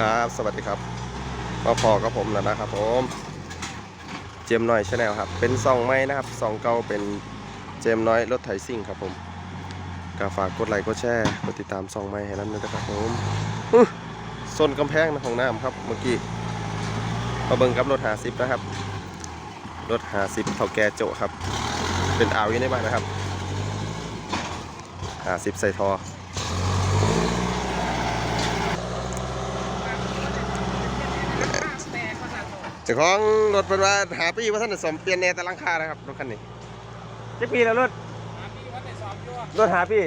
ครับ สวัสดีครับมาพอกับผมแล้วนะครับผม เจมน้อยชาแนลครับ เป็นซองไม้นะครับซองเก่าเป็นเจมน้อยรถไถซิ่งครับผมก็ฝากกดไลค์กดแชร์กดติดตามซองไม้ให้นั้นด้วยนะครับผมโซนกำแพงนะของน้ำครับเมื่อกี้มาเบิ่งกับรถหาซิปนะครับ รถหาซิปเท่าแกโจครับ เป็นอ่าวอยู่ในบ้านนะครับหาซิปใส่ทอ จ้าของรถเป็นว่าหาปีว่าท่านได้สมเปลี่ยนแนวแต่หลังคานะครับรถคันนี้เจ็ดปีแล้วรถรถหาปี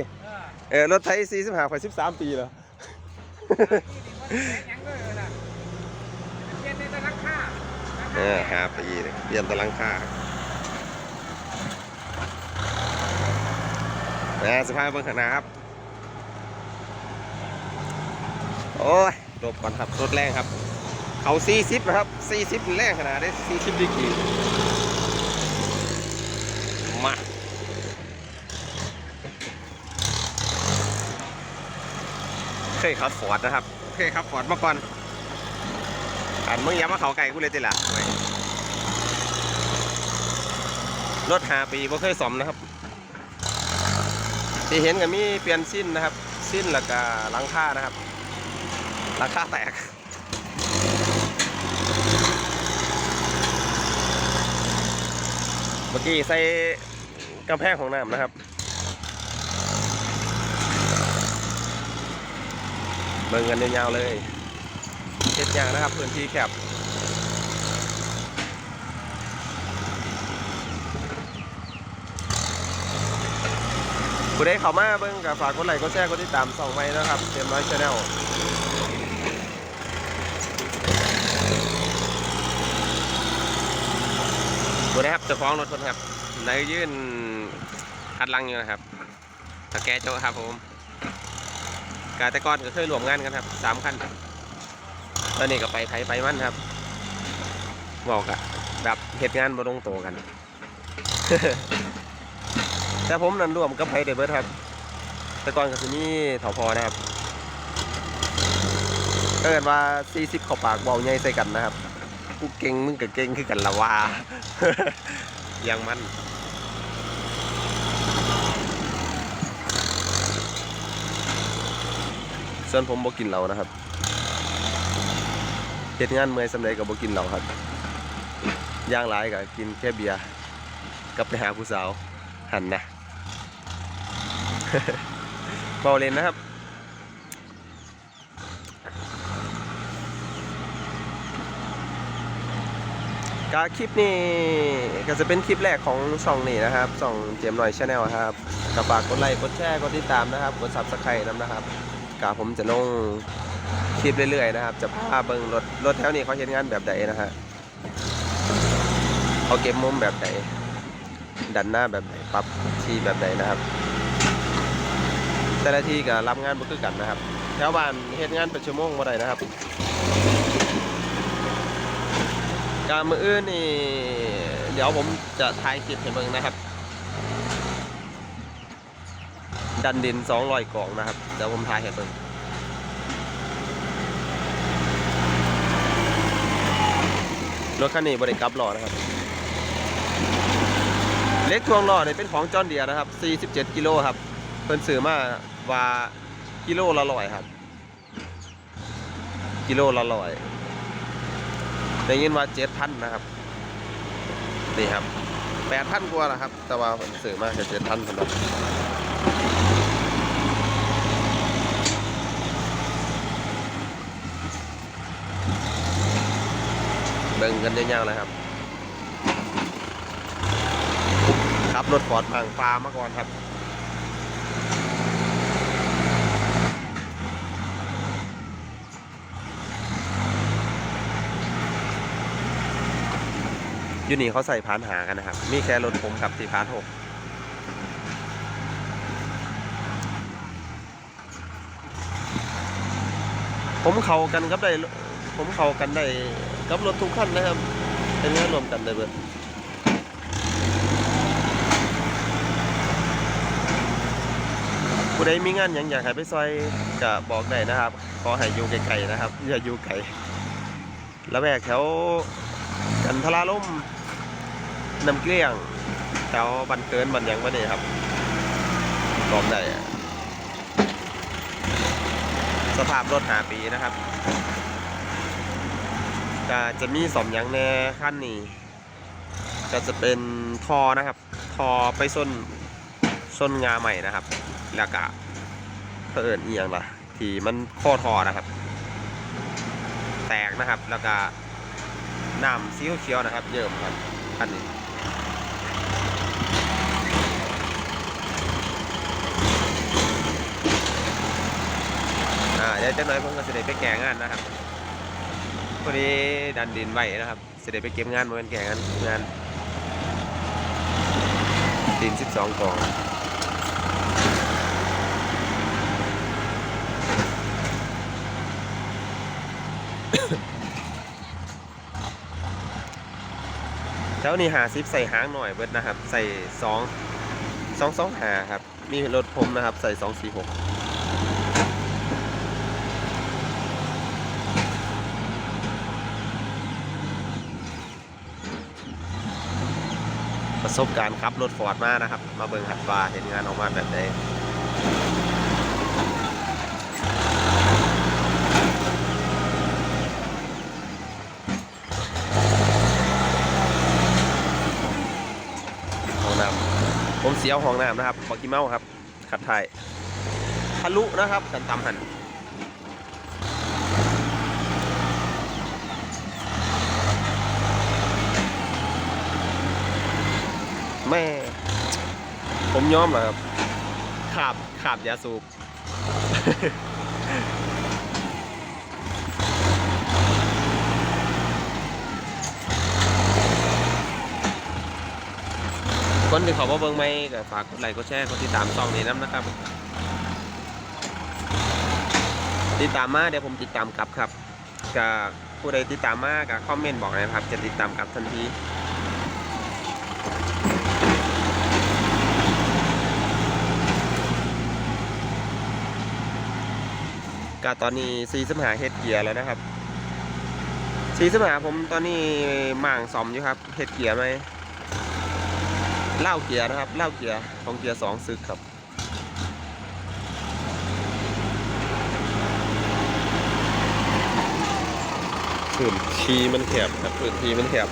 เออรถไทยสี่สิบห้าไปสิบสามปีแล้วเออหาปีเลยเปลี่ยนแต่หลังคานะสภาพเบื้องข้างหน้าครับ โอ้ยหลบก่อนครับรถแรงครับ เขา40นะครับ40แรงขนาดได้40ดีกรีมาเคยขับฟอร์ดนะครับเคยขับฟอร์ดมาก่อนอันมึงอย่ามาเขาไก่กูเลยติล่ะเว้ยรถหาปีบ่เคยสอมนะครับ ที่เห็นก็มีเปลี่ยนสิ้นนะครับ สิ้นแล้วก็หลังคานะครับหลังคาแตก เมื่อกี้ใส่กำแพงของน้ำนะครับเบิ่งกันยาวๆเลยเจ็ดอย่างนะครับพื้นที่แคบผู้ใดเข้ามาเบิ่งกับฝากกดไลค์กดแชร์กดติดตามส่องไว้นะครับเตรียมน้อยชาแนล ผู้ครับเจ้าของรถคนครับนายยื่นคัดลังอยู่นะครับตะแกโจครับผมกาต่ก่อนก็เคยรวมงานกันครับสามคันตอนนี้ก็ไปไทยไปมั่นครับบอกอะแบบเหตุงานบ่ลงโตกัน แต่ผมนั่นรวมกับไพเดเบิร์ครับต่ก่อนก็จะมีถอพอนะครับเกิดว่า40ข้าปากเบาใหญ่ใส่กันนะครับ กูเก่งมึงก็เก่งคือกันละว่ายังมันส่วนผมบ่กินเหล้านะครับเฮ็ดงานเมื่อยสำเร็จก็บ่กินเหล้าครับย่างหลายก็กินแค่เบียร์กับไปหาผู้สาวหันนะเบาเลนนะครับ ก็คลิปนี้ก็จะเป็นคลิปแรกของช่องนี้นะครับช่องเจมหน่อยชาแนลครับก็ฝากกดไลค์กดแชร์กดติดตามนะครับกดซับสไครต์นะครับกาผมจะลงคลิปเรื่อยๆนะครับ จะพาเบิ่งรถรถแถวนี้เขาเห็นงานแบบใดนะฮะเขาเก็บมุมแบบไหนดันหน้าแบบไหนปรับที่แบบไหนนะครับ แต่ละที่ก็รับงานบ่คือกันนะครับ แถวบ้านเฮ็ดงานเป็นชั่วโมงบ่ได้นะครับ การมืออื่นนี่ เดี๋ยวผมจะถ่ายคลิปให้เบิ่งนะครับ ดันดิน200กล่องนะครับ เดี๋ยวผมถ่ายให้เบิ่งรถคันนี้บริกรับหล้อนะครับ เล็กทวงหล้อเนี่ยเป็นของจอนเดียนะครับ 47 กิโลครับ เพิ่นซื้อมาว่ากิโลละร้อยครับ กิโลละร้อย ได้ยินว่าเจ็ดพันนะครับนี่ครับแปดพันกว่านะครับ แต่ว่าผมซื้อมาแค่เจ็ดพันเท่านั้นเบิ่งกันยาวๆเลยครับขับรถฟอร์ดบางปลามาก่อนครับ ยูนี่เขาใส่พานหากันนะครับ มีแค่รถผมกับที่พานหกผมเข้ากันกับได้ผมเข้ากันได้กับรถทุกคันนะครับ เป็นงานรวมกันได้เบิดผู้ใดมีงานหยังอยากให้ไปซอยก็บอกได้นะครับขอให้อยู่ไกลๆนะครับ อย่าอยู่ไกลแล้วแวกแถวกันทราล่ม น้ำเกลี้ยงแถวบันเกินบันยังบันนี่ครับกรอบได้สภาพรถหาปีนะครับจะมีสมยังแน่ขั้นนี้ก็จะเป็นทอนะครับ ทอไปส้นส้นงาใหม่นะครับ แล้วก็เพิ่นเอียงละที่มันข้อทอนะครับ แตกนะครับแล้วก็น้ำซีเขียวนะครับ เยิ่มครับอันนี้ เดี๋ยวจะน้อยผมก็จะได้ไปแก่งานนะครับพอดีดันดินไว้นะครับจะได้ไปเก็บงานมาเป็นแก่งานงานดิน 12กอง แล้วนี่หาซิปใส่หางหน่อยเบิดนะครับ ใส่สองสองสองหาครับ มีรถผมนะครับ ใส่สองสี่หกประสบการณ์ขับรถฟอร์ดมานะครับ มาเบิ่งหัดฟ้าเห็นงานออกมาแบบใดห้องน้ำผม เสียวห้องน้ำนะครับบอกกี้เมาครับ ขัดไทยทะลุนะครับกันตำหันแม่ ผมยอมเหรอครับ ขาบ ขาบยาสูบ คนที่เขามาเบิ่งไม่ก็ฝากกดไลค์กดแชร์กดติดตามช่องนี้น้ำนะครับ ติดตามมาเดี๋ยวผมติดตามกลับครับกับผู้ใดติดตามมากับคอมเมนต์บอกนะครับ จะติดตามกลับทันทีก็ตอนนี้ซีสมหาเฮ็ดเกียร์แล้วนะครับซีสมหาผมตอนนี้หม่างซอมอยู่ครับเฮ็ดเกียร์ไหม เล่าเกียร์นะครับเล่าเกียร์ของเกียร์สองซึกครับพื้นทีมันแคบครับพื้นทีมันแคบ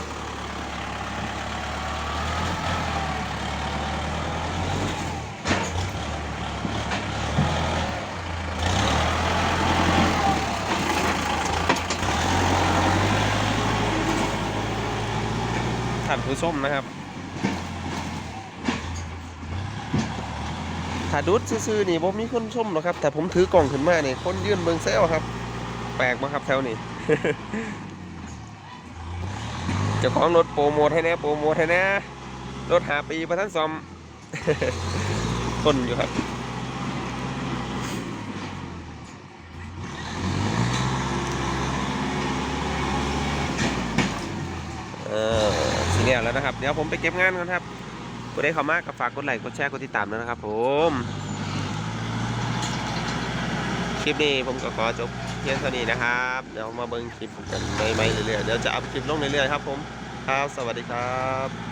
ท่านผู้ชมนะครับ ถ้าดุดซื่อๆนี่ผมมีคนชมหรอกครับ แต่ผมถือกล่องขึ้นมาเนี่ยคนยื่นเบิงเซลครับ แปลกมากครับแถวนี้เจ้าของรถโปรโมทให้แน่โปรโมทให้แน่รถหาปีประทันซอมคนอยู่ครับเออสีเนี่ยแล้วนะครับ เดี๋ยวผมไปเก็บงานก่อนครับ ผู้ใดเข้ามาก็ฝากกดไลค์กดแชร์กดติดตามด้วยนะครับ ผมคลิปนี้ผมก็ขอจบเพียงเท่านี้นะครับเดี๋ยวมาเบิ่งคลิปกันใหม่ๆเรื่อยๆเดี๋ยวจะอัพคลิปลงเรื่อยๆครับผมครับสวัสดีครับ